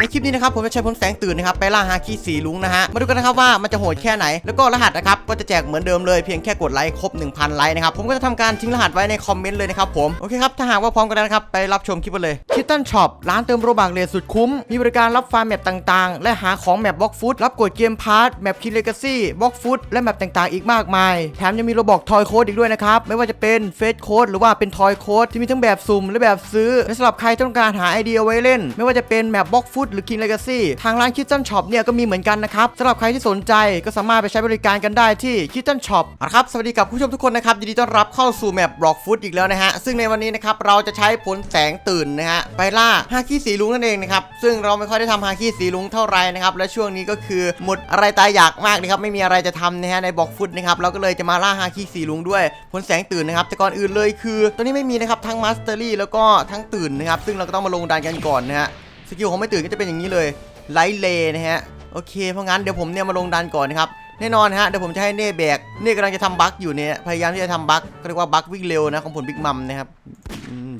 ในคลิปนี้นะครับผมจะใช้พลแสงตื่นนะครับไปล่าฮาคิสีลุงนะฮะมาดูกันนะครับว่ามันจะโหดแค่ไหน แล้วก็รหัสนะครับก็จะแจกเหมือนเดิมเลยเพียงแค่กดไลค์ครบ 1,000 ไลค์นะครับผมก็จะทำการทิ้งรหัสไว้ในคอมเมนต์เลยนะครับผมโอเคครับถ้าหากว่าพร้อมกันแล้วนะครับไปรับชมคลิปเลยคิตตันช็อปร้านเติมโรบักเลทสุดคุ้มมีบริการรับฟาร์มแมปต่างๆ และหาของแมปบล็อกฟุตรับกดเกมพาร์ทแมปคิเลกาซี่บล็อกฟุตและแมปต่างๆ อีกมากมายแถมยังมีโรบอกทอยโค้ดอีกด้วยนะครับไม่ว่าจะเป็นเฟสโค้ดหรือว่าเป็นทอยโค้ดที่มีทั้งแบบสุ่มและแบบซื้อและสำหรับใครต้องการหาไอเดียไว้เล่น ไม่ว่าจะเป็นแมปบล็อกฟุตหรือคินเลกาซี่ทางร้านคิตตันช็อปเนี่ยก็มีเหมือนกันนะครับสำหรับใครที่สนใจก็สามารถไปใช้บริการกันได้ที่คิตตันช็อปครับสวัสดีกับผู้ชมทุกคนนะครับยินดีต้อนรับเข้าสู่แมปบล็อกฟุตอีกแล้วนะฮะซึ่งในวันนี้นะครับเราจะใช้ผลแสงตื่นนะฮะไปล่าฮาคิสีลุงนั่นเองนะครับซึ่งเราไม่ค่อยได้ทำฮาคิสีลุงเท่าไหร่นะครับและช่วงนี้ก็คือหมดอะไรตายอยากมากนะครับไม่มีอะไรจะทำนะฮะในบล็อกฟุตนะครับเราก็เลยจะมาล่าฮาคิสีลุงด้วยผลแสงตื่นนะครับแต่ก่อนอื่นเลยคือ ตัวนี้ไม่มีนะครับทั้งมาสเตอรี่แล้วก็ทั้งตื่นนะครับซึ่งเราก็ต้องมาลงดันกันก่อนนะฮะ สกิลของไม่ตื่นก็จะเป็นอย่างนี้เลยไลท์เลนะฮะโอเคเพราะงั้นเดี๋ยวผมเนี่ยมาลงดันก่อนนะครับแน่นอนฮะเดี๋ยวผมจะให้เน่แบกเน่กำลังจะทำบั๊กอยู่เนี่ยพยายามที่จะทำบั๊กก็เรียกว่าบั๊กวิ่งเร็วนะของผลบิ๊กมัมนะครับ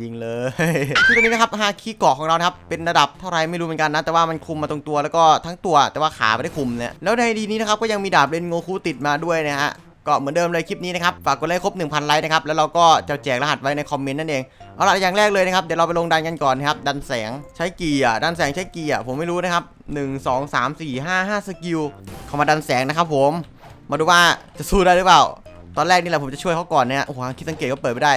ยิงเลยคือตอนนี้นะครับฮาคีเกาะของเรานะครับเป็นระดับเท่าไรไม่รู้เหมือนกันนะแต่ว่ามันคุมมาตรงตัวแล้วก็ทั้งตัวแต่ว่าขาไม่ได้คุมเนี่ยแล้วในดีนี้นะครับก็ยังมีดาบเลนโงคูติดมาด้วยนะฮะ ก็เหมือนเดิมเลยคลิปนี้นะครับ ฝากกดไลค์ครบ 1,000 ไลค์นะครับ แล้วเราก็จะแจกรหัสไว้ในคอมเมนต์นั่นเอง เอาล่ะอย่างแรกเลยนะครับ เดี๋ยวเราไปลงดันกันก่อนนะครับ ดันแสงใช้กี่อะ ดันแสงใช้กี่อะ ผมไม่รู้นะครับ 1 2 3 4 5 5 สกิล เข้ามาดันแสงนะครับผม มาดูว่าจะสู้ได้หรือเปล่า ตอนแรกนี่แหละผมจะช่วยเขาก่อนเนี่ยโอ้โหคิดสังเกตก็เปิดไม่ได้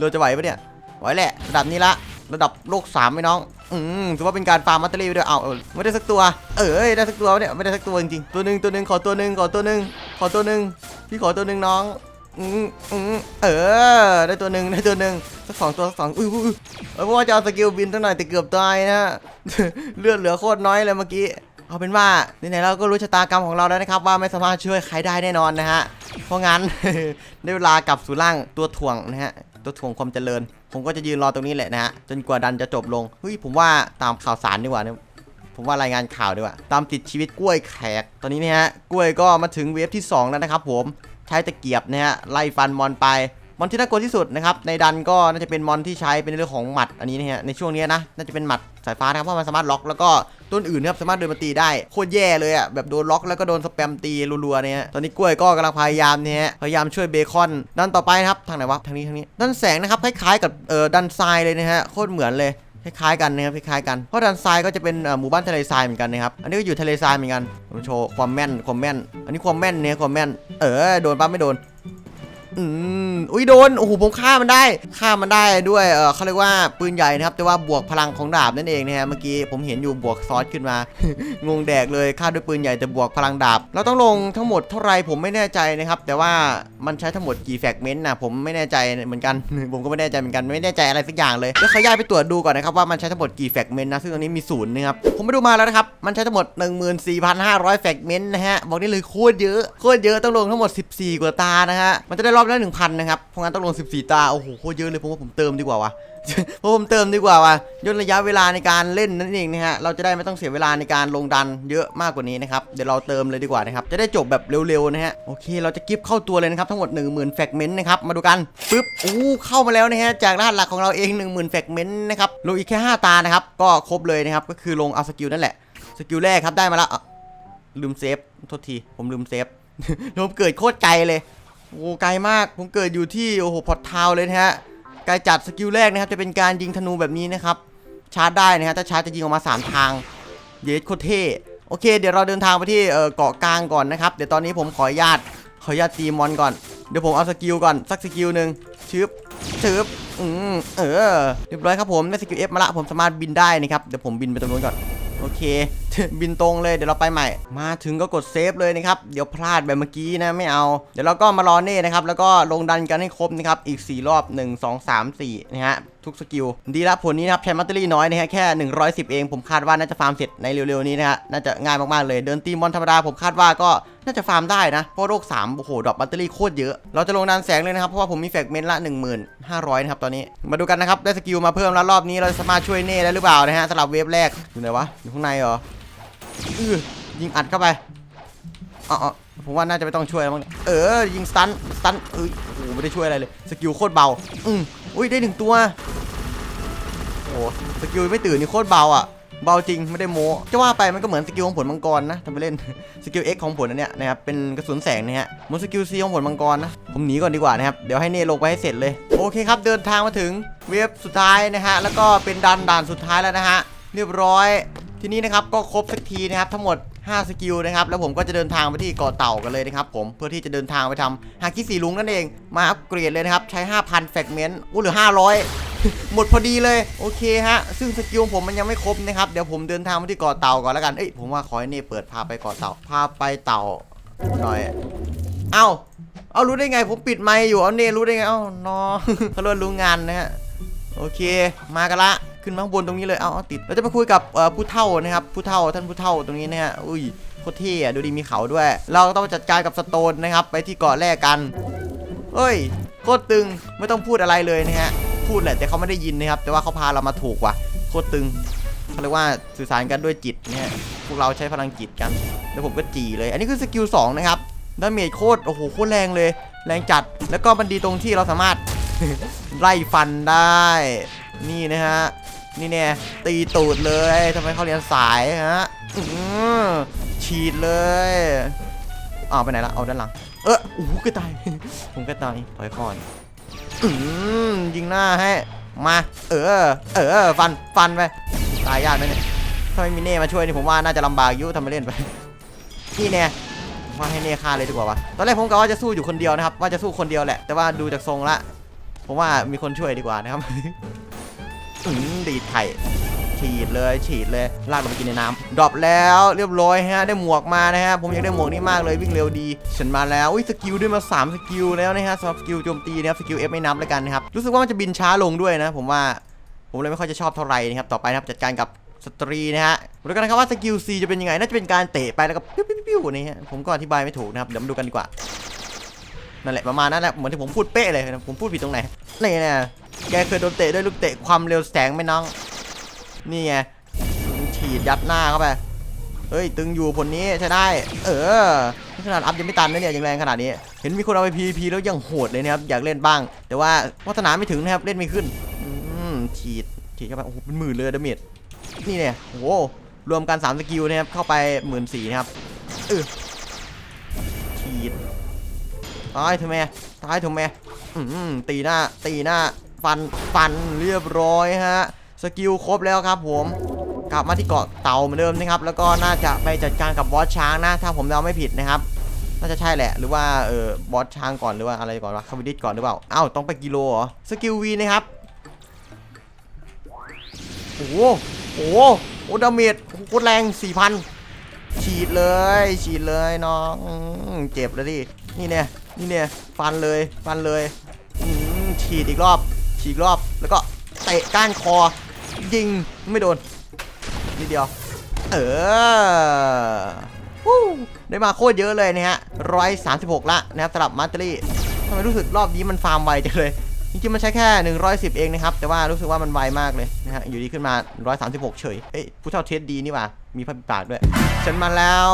เราจะไหวปะเนี่ย ไหวแหละ ระดับนี้ละระดับโลกสามไหมน้อง อืมถือว่าเป็นการฟาร์มมัตเตอรี่ไปด้วยเอาเออไม่ได้สักตัว เออได้สักตัวปะเนี่ยไม่ได้สักตัวจริงๆตัวหนึ่งตัวหนึ่งขอตัวหนึ่งขอตัวหนึ่งขอตัวหนึ่งพี่ขอตัวหนึ่งน้องอืมอืมเออ ได้ตัวหนึ่งได้ตัวหนึ่งสักสองตัวสักสองอุ้ยอุ้ยเออเพราะว่าจะเอาสกิลบินตั้งหน่อยแต่เกือบตายนะเลือดเหลือโคตรน้อยเลยเมื่อกี้เอาเป็นว่าไหนๆเราก็รู้ชะตากรรมของเราแล้วนะครับ ว่าไม่สามารถช่วยใครได้แน่นอนนะฮะเพราะงั้นได้เวลากลับสู่ร่างตัวถ่วงนะฮะตัวถ่วงความเจริญ ผมก็จะยืนรอตรงนี้แหละนะฮะจนกว่าดันจะจบลงเฮ้ยผมว่าตามข่าวสารดีกว่าเนี่ยผมว่ารายงานข่าวดีกว่า ตามติดชีวิตกล้วยแขก ตอนนี้เนี่ยฮะกล้วยก็มาถึงเวฟที่สองแล้วนะครับผมใช้ตะเกียบนะฮะไล่ฟันมอนไป อนที่น่ากลัวที่สุดนะครับในดันก็น่าจะเป็นมอนที่ใช้เป็นเรื่องของหมัดอันนี้นะฮะในช่วงนี้นะน่าจะเป็นหมัดสายฟ้านะครับเพราะมันสามารถล็อกแล้วก็ต้นอื่นนะครับสามารถเดินมาตีได้โคตรแย่เลยอะแบบโดนล็อกแล้วก็โดนสแปมตีรัวๆเนี่ยตอนนี้กล้วยก็กำลังพยายามเนี่ยพยายามช่วยเบคอนดันต่อไปครับทางไหนวะทางนี้ทางนี้ดันแสงนะครับคล้ายๆกับเอ่อดันทรายเลยนะฮะโคตรเหมือนเลยคล้ายๆกันนะครับคล้ายๆกันเพราะดันทรายก็จะเป็นหมู่บ้านทะเลทรายเหมือนกันนะครับอันนี้ก็อยู่ทะเลทรายเหมือนกันผมโชว์ความแม่นความแม่น อันนี้ความแม่นเนี่ยความแม่นเออโดนปั๊บไม่โดน อืมอุ้ยโดน โอ้โห ผมฆ่ามันได้ ฆ่ามันได้ด้วย เออเขาเรียกว่าปืนใหญ่นะครับ แต่ว่าบวกพลังของดาบนั่นเองนะฮะ เมื่อกี้ผมเห็นอยู่บวกซอสขึ้นมา งงแดกเลย ฆ่าด้วยปืนใหญ่แต่บวกพลังดาบ เราต้องลงทั้งหมดเท่าไรผมไม่แน่ใจนะครับ แต่ว่ามันใช้ทั้งหมดกี่แฟกเมนต์นะผมไม่แน่ใจเหมือนกัน ผมก็ไม่แน่ใจเหมือนกัน ไม่แน่ใจอะไรสักอย่างเลยเดี๋ยขอย้ายไปตรวจดูก่อนนะครับว่ามันใช้ทั้งหมดกี่แฟกเมนต์นะ ซึ่งตรงนี้มีศูนย์นะครับ ผมไปดูมาแล้วนะครับ มันใช้ทั้งหมด 14,500แฟกเมนต์นะฮะ บอกได้เลยโคตรเยอะ โคตรเยอะต้องลงทั้งหมด 14 กว่าตานะฮะ มันจะได้รอบละ1,000นนะครับ เพราะงั้นต้องลง14ตา โอ้โห โคตรเยอะเลย ผมว่าผมเติมดีกว่าวะเพราะผมเติมดีกว่าวะย่นระยะเวลาในการเล่นนั่นเองนะฮะ เราจะได้ไม่ต้องเสียเวลาในการลงดันเยอะมากกว่านี้นะครับ เดี๋ยวเราเติมเลยดีกว่านะครับ จะได้จบแบบเร็วๆนะฮะ โอเค เราจะกิฟเข้าตัวเลยนะครับ ทั้งหมด 10,000แฟกเมนต์นะครับ มาดูกัน ปึ๊บอู้เข้ามาแล้วนะฮะ จากรหัสหลักของเราเอง 10,000แฟกเมนต์นะครับ ลงอีกแค่ 5 ตา นะครับ ก็ครบเลยนะครับ ก็คือลงเอาสกิลนั่นแหละ สกิลแรกครับได้มาแล้วอะลืมเซฟ โทษที ผมลืมเซฟผมเกิดโคตรไกลเลย โอ้ไกลมากผมเกิดอยู่ที่โอ้โหพอร์ตทาวเลยนะฮะไกลจัดสกิลแรกนะครับจะเป็นการยิงธนูแบบนี้นะครับชาร์จได้นะฮะถ้าชาร์จจะยิงออกมา 3 ทางเยสโคเท่โอเค เดี๋ยวเราเดินทางไปที่เกาะกลางก่อนนะครับ เดี๋ยวตอนนี้ผมขออนุญาตขออนุญาตตีมอนก่อน เดี๋ยวผมเอาสกิลก่อนสักสกิลหนึ่งชึบชึบอืมเออเรียบร้อยครับผมได้สกิลเอฟมาละผมสามารถบินได้นะครับเดี๋ยวผมบินไปตรงนู้นก่อน โอเค บินตรงเลยเดี๋ยวเราไปใหม่ มาถึงก็กดเซฟเลยนะครับ เดี๋ยวพลาดแบบเมื่อกี้นะไม่เอา เดี๋ยวเราก็มารอเน่นะครับ แล้วก็ลงดันกันให้ครบนะครับ อีก 4 รอบ 1 2 3 4นะฮะทุกสกิล ดีแล้วผลนี้นะครับใช้มัตเตอรี่น้อยนะฮะแค่ 110 เอง ผมคาดว่าน่าจะฟาร์มเสร็จในเร็วๆนี้นะฮะน่าจะง่ายมากๆเลย เดินตีมอนธรรมดาผมคาดว่าก็น่าจะฟาร์มได้นะ เพราะโรค3โอ้โหดรอปมัตเตอรี่โคตรเยอะ เราจะลงดันแสงเลยนะครับ เพราะว่าผมมีแฟกเมนต์ละ 1500 นะครับตอนนี้ มาดูกันนะครับ ได้สกิลมาเพิ่มแล้วรอบนี้เราจะสามารถช่วยเน่ได้หรือเปล่านะฮะสำหรับเวฟแรกอยู่ไหนวะอยู่ข้างในเหรออือยิงอัดเข้าไปอ๋อผมว่าน่าจะไม่ต้องช่วยแล้วมั้งเออยิงสตันสตันเอ้ยโอ้โหไม่ได้ช่วยอะไรเลยสกิลโคตรเบาอืม อุ้ยได้หนึ่งตัวโอ้สกิลไม่ตื่นนี่โคตรเบาอะเบาจริงไม่ได้โม้จะว่าไปมันก็เหมือนสกิลของผลมังกรนะทำไปเล่นสกิล X ของผลอันเนี้ยนะครับเป็นกระสุนแสงนะฮะมือนสกิล C ของผลมังกรนะผมหนีก่อนดีกว่านะครับเดี๋ยวให้เนลงไปให้เสร็จเลยโอเคครับเดินทางมาถึงเว็บสุดท้ายนะฮะแล้วก็เป็นดันด่านสุดท้ายแล้วนะฮะเรียบร้อย ทีนี้นะครับก็ครบสักทีนะครับทั้งหมด 5 สกิลนะครับ แล้วผมก็จะเดินทางไปที่เกาะเต่ากันเลยนะครับผม เพื่อที่จะเดินทางไปทำฮาคิสีลุงนั่นเอง มาอัปเกรดเลยนะครับ ใช้ 5,000แฟกเมนต์อู้หลือ 500 หมดพอดีเลย โอเคฮะ ซึ่งสกิลผมมันยังไม่ครบนะครับ เดี๋ยวผมเดินทางไปที่เกาะเต่าก่อนแล้วกัน เอ้ย ผมว่าขอให้เน่เปิดพาไปเกาะเต่า พาไปเต่าหน่อย เอ้า เอารู้ได้ไง ผมปิดไมค์อยู่ เอาเน่รู้ได้ไง เอ้านอเขาเริ่มรู้งานนะฮะ โอเค มากันละ ขึ้นมาข้างบนตรงนี้เลยเอาเอาติดเราจะไปคุยกับผู้เฒ่านะครับผู้เฒ่าท่านผู้เฒ่าตรงนี้นะฮะอุ้ยโคตรเท่ดูดีมีเขาด้วย เราต้องจัดการกับสโตนนะครับ ไปที่เกาะแรกกันเฮ้ยโคตรตึงไม่ต้องพูดอะไรเลยนะฮะพูดแหละแต่เขาไม่ได้ยินนะครับ แต่ว่าเขาพาเรามาถูกว่ะโคตรตึงเขาเรียกว่าสื่อสารกันด้วยจิตเนี่ยพวกเราใช้พลังจิตกัน แล้วผมก็จีเลย อันนี้คือสกิลสองนะครับดาเมจโคตรโอ้โหโคตรแรงเลย แรงจัดแล้วก็มันดีตรงที่เราสามารถไล่ฟันได้ นี่นะฮะ นี่เนี่ยตีตูดเลยทำไมเขาเรียนสายฮะฉีดเลยอ้าวไปไหนละเอาด้านหลัง เออโอ้โหก็ตาย ผมก็ตายถอยก่อนอืมยิงหน้าให้ มา เออ เออ ฟัน ฟันไป ตายยากนะเนี่ย ถ้าไม่มีเน่มาช่วยนี่ผมว่าน่าจะลำบากยุ่ทำไปเล่นไป นี่แน่ว่าให้เน่ฆ่าเลยดีกว่าวะ ตอนแรกผมกะว่าจะสู้อยู่คนเดียวนะครับ ว่าจะสู้คนเดียวแหละ แต่ว่าดูจากทรงละ ผมว่ามีคนช่วยดีกว่านะครับ อืมดีดไข่ฉีดเลยฉีดเลยลากลงไปกินในน้ำดรอปแล้วเรียบร้อยฮะได้หมวกมานะฮะผมอยากได้หมวกนี้มากเลยวิ่งเร็วดี ฉันมาแล้วอุ้ยสกิลด้วยมา 3 สกิลแล้วนะฮะสำหรับสกิลโจมตีนะครับสกิล F ไม่นับแล้วกันนะครับรู้สึกว่ามันจะบินช้าลงด้วยนะ ผมว่าผมเลยไม่ค่อยจะชอบเท่าไหร่นะครับต่อไปนะครับจัดการกับสตรีนะฮะมาดูกันนะครับว่าสกิล C จะเป็นยังไงน่าจะเป็นการเตะไปแล้วก็ปิ้วปิ้วปิ้วนี่ฮะผมก็อธิบายไม่ถูกนะครับเดี๋ยวมาดูกันดีกว่านั่นแหละประมาณนั้นแหละเหมือนที่ผมพูดเป๊ะเลยนะผมพูดผิดตรงไหนนี่นะ แกเคยโดนเตะด้วยลูกเตะความเร็วแสงไหมน้อง นี่ไงฉีดยัดหน้าเข้าไป เฮ้ย ตึงอยู่ผลนี้ใช้ได้ เออขนาดอัพยังไม่ตันนะเนี่ยยังแรงขนาดนี้ เห็นมีคนเอาไป PVP แล้วยังโหดเลยนะครับ อยากเล่นบ้าง แต่ว่าวัฒนาไม่ถึงนะครับ เล่นไม่ขึ้น อืมฉีด ฉีดเข้าไป โอ้โห เป็นหมื่นเลยดาเมจ นี่เนี่ยโอ้โห รวมกัน3สกิลนะครับ เข้าไปหมื่นสี่นะครับ เออฉีด ตายเถอะแม่ตายเถอะแม่อืมตีหน้า ตีหน้า ฟันฟันเรียบร้อยฮะสกิลครบแล้วครับผมกลับมาที่เกาะเต่าเหมือนเดิมนะครับ แล้วก็น่าจะไปจัดการกับบอสช้างนะ ถ้าผมเดาไม่ผิดนะครับ น่าจะใช่แหละ หรือว่าเออบอสช้างก่อนหรือว่าอะไรก่อนวะคาวิดิสก่อนหรือเปล่าอ้าวต้องไปกิโลเหรอสกิลวีนะครับโอ้โหโอ้โหโอ้ดาเมจโคตรแรง4,000ฉีดเลยฉีดเลยน้องเจ็บเลยดินี่เนี่ยนี่เนี่ยฟันเลยฟันเลยฉีดอีกรอบ ฉีกรอบแล้วก็เตะก้านคอ ยิงไม่โดนนิดเดียว เออวู้ได้มาโคตรเยอะเลยนะฮะร้อยสามสิบหกละนะครับสำหรับมาสเตอรี่ทำไมรู้สึกรอบนี้มันฟาร์มไวจังเลยจริงๆมันใช้แค่ 110 เองนะครับ แต่ว่ารู้สึกว่ามันไวมากเลยนะฮะ อยู่ดีขึ้นมา 136 เฉย เอ้ยผู้เท่าเทสดีนี่ว่า มีพับปากด้วย ฉันมาแล้ว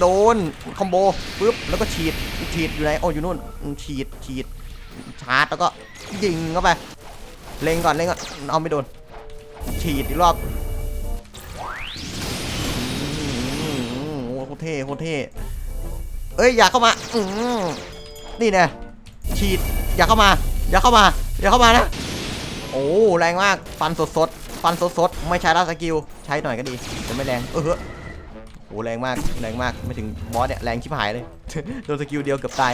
โดน คอมโบ ปึ๊บ แล้วก็ฉีด ฉีดอยู่ไหนโอ้อยู่นู่น ฉีด ฉีด ชาร์จแล้วก็ยิงเข้าไป เล็งก่อนเล็งก่อนเอาไม่โดน ฉีดอีกรอบโคตรเท่โคตรเท่เอ้ยอย่าเข้ามาอืนี่แน่ฉีดอย่าเข้ามา อย่าเข้ามา อย่าเข้ามานะ โอ้แรงมากฟันสดสดๆฟันสดสดๆไม่ใช้ล้วสกิลใช้หน่อยก็ดีแต่ไม่แรงเออเฮ้อโอ้แรงมากแรงมากไม่ถึงบอสเนี่ยแรงชิบหายเลยโดนสกิลเดียวเกือบตาย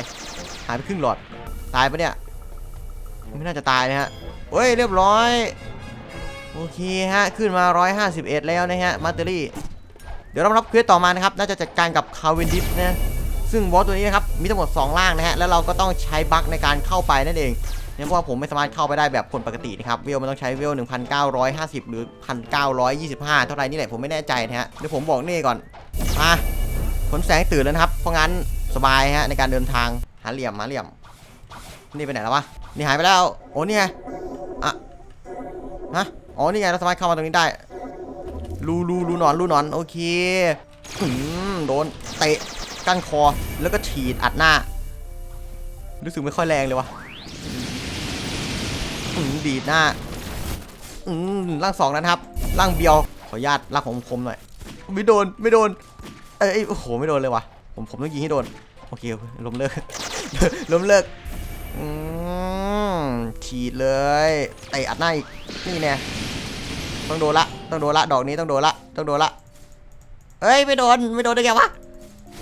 หายไปครึ่งหลอด ตายปะเนี่ย ไม่น่าจะตายนะฮะเฮ้ยเรียบร้อย โอเคฮะ ขึ้นมา 151 แล้วนะฮะมาเตอรี่ เดี๋ยวเรารับเควสต่อมานะครับ น่าจะจัดการกับคาวินดิฟนะ ซึ่งบอสตัวนี้นะครับมีทั้งหมด 2 ล่างนะฮะ แล้วเราก็ต้องใช้บั๊กในการเข้าไปนั่นเองเนี่ยเพราะว่าผมไม่สามารถเข้าไปได้แบบคนปกตินะครับเวลมันต้องใช้เวล 1950 หรือ 1925 เท่าไรนี่แหละผมไม่แน่ใจนะฮะเดี๋ยวผมบอกนี่ก่อนมาขนแสงตื่นแล้วนะครับ เพราะงั้นสบายฮะในการเดินทางหาเหลี่ยมหาเหลี่ยม นี่ไปไหนแล้ววะ นี่หายไปแล้ว โอ้นี่ไงอะฮะ อ๋อ นี่ไง เราสามารถเข้ามาตรงนี้ได้ รูรูรูหนอน รูหนอน โอเคอืมโดนเตะก้านคอ แล้วก็ฉีดอัดหน้า รู้สึกไม่ค่อยแรงเลยวะอืมดีดหน้าอืมร่างสองแล้นะครับ ร่างเบียว ขออนุญาตร่างของผมหน่อย ไม่โดน ไม่โดน เอ้ย โอ้โห ไม่โดนเลยวะผมผมต้องยิงให้โดน โอเคโอเคล้มเลิก ล้มเลิก อืมฉีดเลยเตะอัดหน้าอีกนี่แน่ต้องโดนละต้องโดนละดอกนี้ต้องโดนละต้องโดนละเอ้ยไม่โดนไม่โดนได้ไงวะ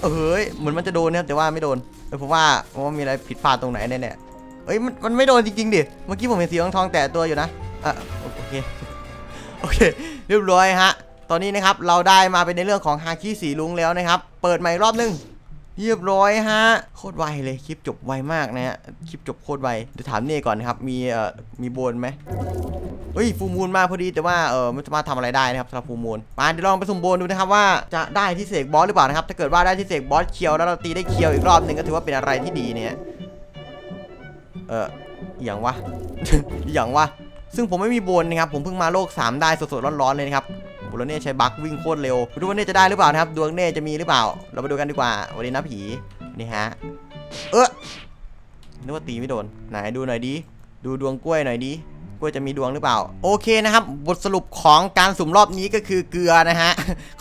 เอ้ยเหมือนมันจะโดนนะแต่ว่าไม่โดนเออผมว่าผมว่ามีอะไรผิดพลาดตรงไหนแน่ๆเอ้ยมันมันไม่โดนจริงๆดิเมื่อกี้ผมเห็นสีทองทองแตะตัวอยู่นะอะโอเคโอเค เรียบร้อยฮะ ตอนนี้นะครับเราได้มาเป็นในเรื่องของฮาคิสีลุงแล้วนะครับ เปิดใหม่รอบนึง เรียบร้อยฮะ โคตรไวเลยคลิปจบไวมากนะฮะคลิปจบโคตรไวเดี๋ยวถามเน่ก่อนนะครับ มีเอ่อมีโบนไหมเฮ้ยฟูมูลมาพอดีแต่ว่าเออไม่สามารถทำอะไรได้นะครับสำหรับฟูมูลมาเดี๋ยวลองไปสุ่มโบนดูนะครับว่าจะได้ที่เสกบอสหรือเปล่านะครับถ้าเกิดว่าได้ที่เสกบอสเคียวแล้วเราตีได้เคียวอีกรอบหนึ่งก็ถือว่าเป็นอะไรที่ดีเนี่ยเอออย่างวะ อย่างวะซึ่งผมไม่มีโบนนะครับผมเพิ่งมาโลก 3 ได้สดๆร้อนๆเลยนะครับ โอ้แล้วเน่ใช้บัควิ่งโคตรเร็วดูว่าเน่จะได้หรือเปล่านะครับดวงเน่จะมีหรือเปล่า เราไปดูกันดีกว่าวันนี้นะผีนี่ฮะเออนึกว่าตีไม่โดนไหนดูหน่อยดีดูดวงกล้วยหน่อยดี วยจะมีดวงหรือเปล่า โอเคนะครับ บทสรุปของการสุ่มรอบนี้ก็คือเกลือนะฮะ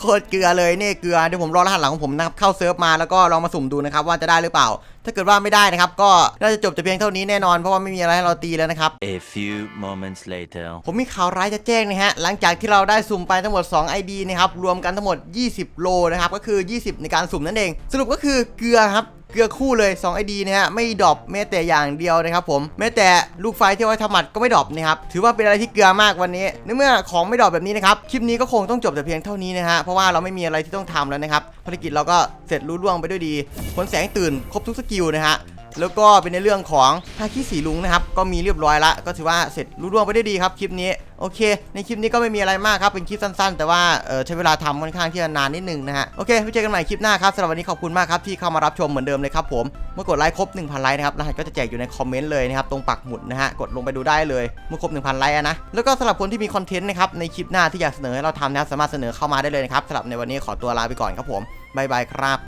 โคตรเกลือเลยเนี่ยเกลือเดี๋ยวผมรอรหัสหลังของผมนะครับเข้าเซิร์ฟมาแล้วก็ลองมาสุ่มดูนะครับว่าจะได้หรือเปล่า ถ้าเกิดว่าไม่ได้นะครับ ก็น่าจะจบแต่เพียงเท่านี้แน่นอนเพราะว่าไม่มีอะไรให้เราตีแล้วนะครับ A few moments later. ผมมีข่าวร้ายจะแจ้งนะฮะหลังจากที่เราได้สุ่มไปทั้งหมด 2 ID นะครับรวมกันทั้งหมด 20 โลนะครับก็คือ 20 ในการสุ่มนั่นเอง สรุปก็คือเกลือครับ เกลือคู่เลย2 ID นะฮะไม่ดรอปแม้แต่อย่างเดียวนะครับผมแม้แต่ลูกไฟที่เอาไว้ทำหมัดก็ไม่ดรอปนะครับถือว่าเป็นอะไรที่เกลือมากวันนี้ในเมื่อของไม่ดรอปแบบนี้นะครับคลิปนี้ก็คงต้องจบแต่เพียงเท่านี้นะฮะเพราะว่าเราไม่มีอะไรที่ต้องทำแล้วนะครับภารกิจเราก็เสร็จรุ่ล่วงไปด้วยดีผลแสงตื่นครบทุกสกิลนะฮะ แล้วก็เป็นในเรื่องของฮาคิสีลุงนะครับก็มีเรียบร้อยละก็ถือว่าเสร็จรุ่ร่วงไปได้ดีครับคลิปนี้โอเค ในคลิปนี้ก็ไม่มีอะไรมากครับเป็นคลิปสั้นๆ แต่ว่าใช้เวลาทำค่อนข้างที่จะนานนิดนึงนะฮะโอเคไว้เจอกันใหม่คลิปหน้าครับสำหรับวันนี้ขอบคุณมากครับที่เข้ามารับชมเหมือนเดิมเลยครับผมเมื่อกดไลค์ครบ1,000ไลค์นะครับรหัสก็จะแจกอยู่ในคอมเมนต์เลยนะครับตรงปักหมุดนะฮะกดลงไปดูได้เลยเมื่อครบ1,000ไลค์อะนะแล้วก็สำหรับคนที่มีคอนเทนต์นะครับในคลิปหน้าที่อยากเสนอให้เราทำนะสามารถเสนอเข้ามาได้เลยนะครับสำหรับในวันนี้ขอตัวลาไปก่อนครับผมบายบายครับ